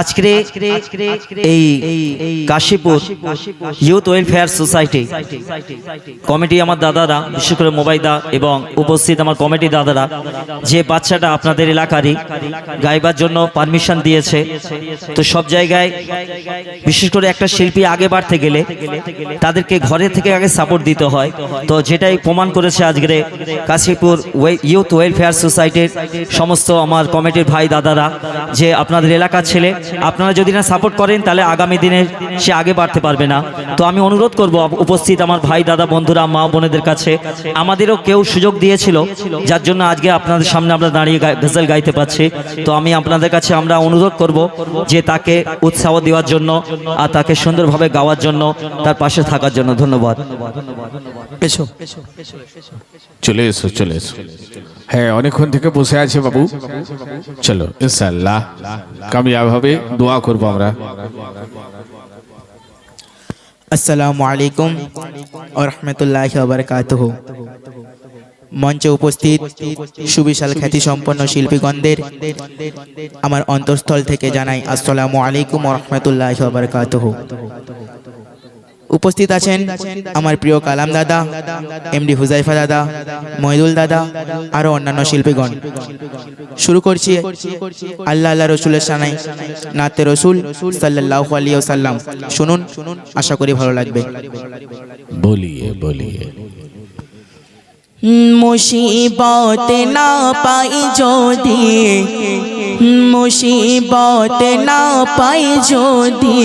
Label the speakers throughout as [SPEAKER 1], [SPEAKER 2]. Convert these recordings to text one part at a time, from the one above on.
[SPEAKER 1] আজকে এই Kashipur youth welfare society committee আমার দাদারা বিশেষ করে মোবাইদা এবং উপস্থিত আমার কমিটি দাদারা যে বাচ্চাটা আপনাদের এলাকারই গাইবার জন্য পারমিশন দিয়েছে তো সব জায়গায় বিশেষ করে একটা শিল্পী আগে বাড়তে গেলে তাদেরকে ঘরে থেকে আগে সাপোর্ট দিতে হয়। তো যেটাই প্রমাণ করেছে আজকে কাশীপুর ইউথ ওয়েলফেয়ার সোসাইটির সমস্ত আমার কমিটির ভাই দাদারা যে আপনাদের এলাকার ছেলে আপনারা যদি না সাপোর্ট করেন তাহলে আগামী দিনে সে আগে বাড়তে পারবে না। তো আমি অনুরোধ করব উপস্থিত আমার ভাই দাদা বন্ধুরা মা বোনেদের কাছে আমাদেরও কেউ সুযোগ দিয়েছিল যার জন্য আজকে আপনাদের সামনে আমরা দাঁড়িয়ে গাই- গজল গাইতে পারছি। তো আমি আপনাদের কাছে আমরা অনুরোধ করব যে তাকে উৎসাহ দেওয়ার জন্য আর তাকে সুন্দরভাবে গাওয়ার জন্য তার পাশে থাকার জন্য ধন্যবাদ।
[SPEAKER 2] এসো।
[SPEAKER 3] চলে এসো চলে এসো। হ্যাঁ অনেকক্ষণ থেকে বসে আছে বাবু। চলো ইনশাল্লাহ কামিয়াব হবে, দোয়া করব আমরা।
[SPEAKER 2] আসসালামু আলাইকুম রহমতুল্লাহ বারকাতুহু। মঞ্চে উপস্থিত সুবিশাল খ্যাতি সম্পন্ন শিল্পীগণদের আমার অন্তঃস্থল থেকে জানাই আসসালামু আলাইকুম রহমতুল্লাহ বারকাতুহু। উপস্থিত আছেন আমার প্রিয় কালাম দাদা, এমডি হুজাইফা দাদা মহিদুল দাদা আরও অন্যান্য শিল্পীগণ। শুরু করছি। আল্লাহ আল্লাহ রসুলের সানাই নাতে রসুল সাল্লাহ আলিয়া সাল্লাম শুনুন শুনুন আশা করি ভালো লাগবে।
[SPEAKER 3] বলিয়ে বলিয়ে।
[SPEAKER 2] মুসিবত না পাই যদি মুসিবত না পাই যদি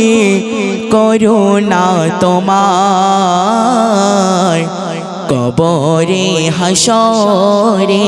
[SPEAKER 2] করো করুণা তোমার কবরে হাসরে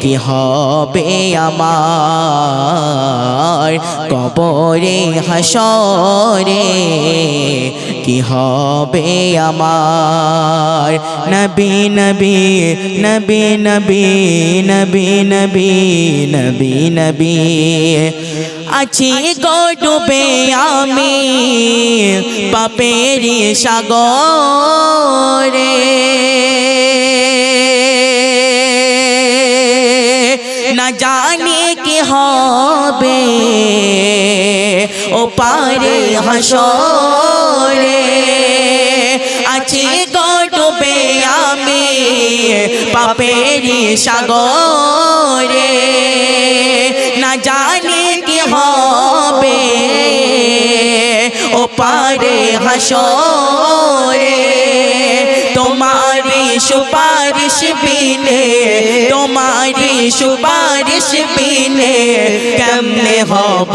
[SPEAKER 2] কি হবে আমার? কবরে, হাসরে কি হবে আমার? নবী নবী নবী নবী নবী নবী নবী নবী। আছি গো ডুবে আমি পাপেরি সাগরে। জানি কি হবে ও পারে হাসরে। আছি ডুবে আমি পাপেরি সাগরে। না জানি কি হবে ও পারে হাসরে। সুপারিশ বিনে তোমারি সুপারিশ পিলে কেমনে হব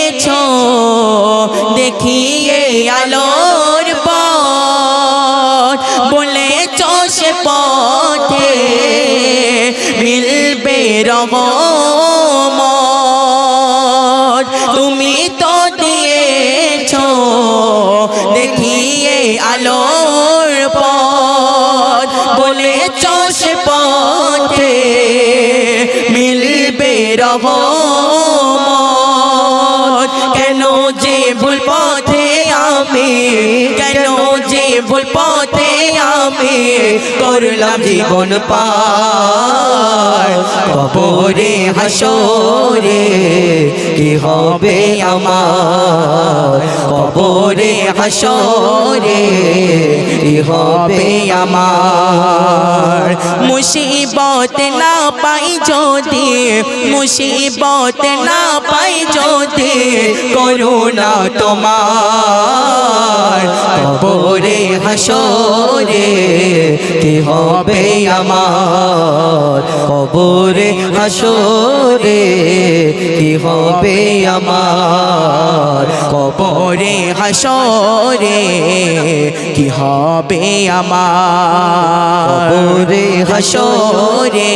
[SPEAKER 2] দিয়েছ দেখিয়ে আলোর পথ। বলেছ সে পথে মিলবে রহমত তুমি তো দিয়েছ। দেখিয়ে আলোর পথ। বলেছ সে পথে মিলবে রহমত ভুল পথে আমি করলাম জীবন পার। হাসরে কি হবে আমার? কবরে হাসরে হবে আমার। মুসিবত না পাই যদি, মুসিবত না পাই যদি করুণা তোমার। কবরে হাসরে কি হবে আমার। কবরে হাসরে কি হবে আমার।
[SPEAKER 4] কবরে হাসরে কি হবে আমার? হাসরে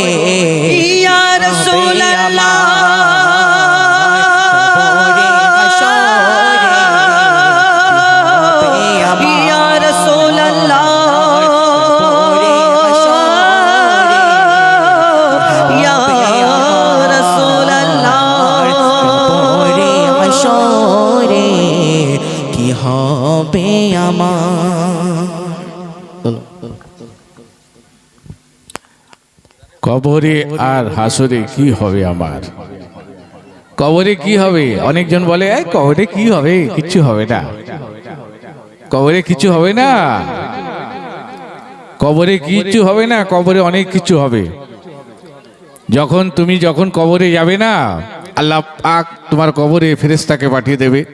[SPEAKER 2] ইয়া রাসূলুল্লাহ
[SPEAKER 4] কবরে
[SPEAKER 3] আর হাসরে কি হবে আমার? কবরে কি হবে? অনেকজন বলে "এই, কবরে কি হবে? কিচ্ছু হবে না। কবরে কিছু হবে না? কবরে কিচ্ছু হবে না? কবরে অনেক কিছু হবে। যখন তুমি যখন কবরে যাবে না আল্লাহ পাক তোমার কবরে ফেরেশতাকে পাঠিয়ে দেবে।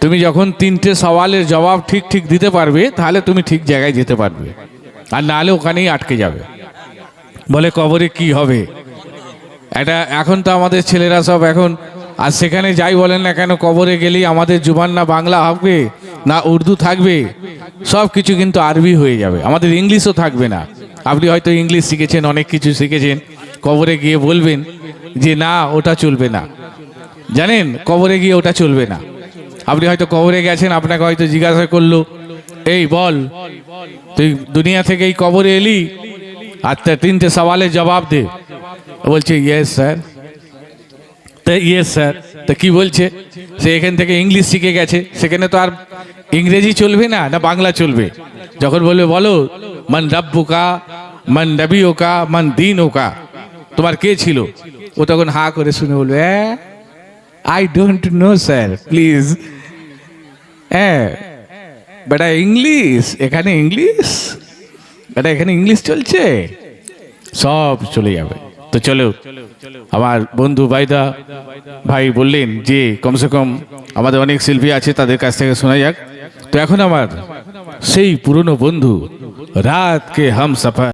[SPEAKER 3] তুমি যখন তিনটে সওয়ালের জবাব ঠিক ঠিক দিতে পারবে তাহলে তুমি ঠিক জায়গায় যেতে পারবে। আর নাহলে ওখানেই আটকে যাবে। বলে কবরে কি হবে? এটা এখন তো আমাদের ছেলেরা সব এখন, আর সেখানে যাই বলেন না কেন, কবরে গেলেই আমাদের জুবান না বাংলা হবে, না উর্দু থাকবে, সব কিছু কিন্তু আরবি হয়ে যাবে। আমাদের ইংলিশও থাকবে না। আপনি হয়তো ইংলিশ শিখেছেন, অনেক কিছু শিখেছেন, কবরে গিয়ে বলবেন যে না, ওটা চলবে না। জানেন, কবরে গিয়ে ওটা চলবে না। আপনি হয়তো কবরে গেছেন, আপনাকে হয়তো জিজ্ঞাসা করল, এই বল, তুই দুনিয়া থেকে এই কবরে এলি? তার তিনটে সওয়ালের জবাব দে বলছে ইয়েস স্যার তা ইয়েস স্যার তা কি বলছে সে এখান থেকে ইংলিশ শিখে গেছে সেখানে তো আর ইংরেজি চলবে না না বাংলা চলবে যখন বলবে বলো মান রাব্বুকা মান নবীকা মান দিন ওকা তোমার কে ছিল ও তখন হা করে শুনে বলবে I don't know sir please হ্যাঁ বেটা ইংলিশ এখানে ইংলিশ বেটা, এখানে ইংলিশ চলছে? সব চলে যাবে। তো চলো, আমার বন্ধু ভাইদা ভাই বললেন যে, কমসে কম আমাদের অনেক শিল্পী আছে, তাদের কাছ থেকে শোনা যাক। তো এখন আমার সেই পুরনো বন্ধু রাত কে হাম সফর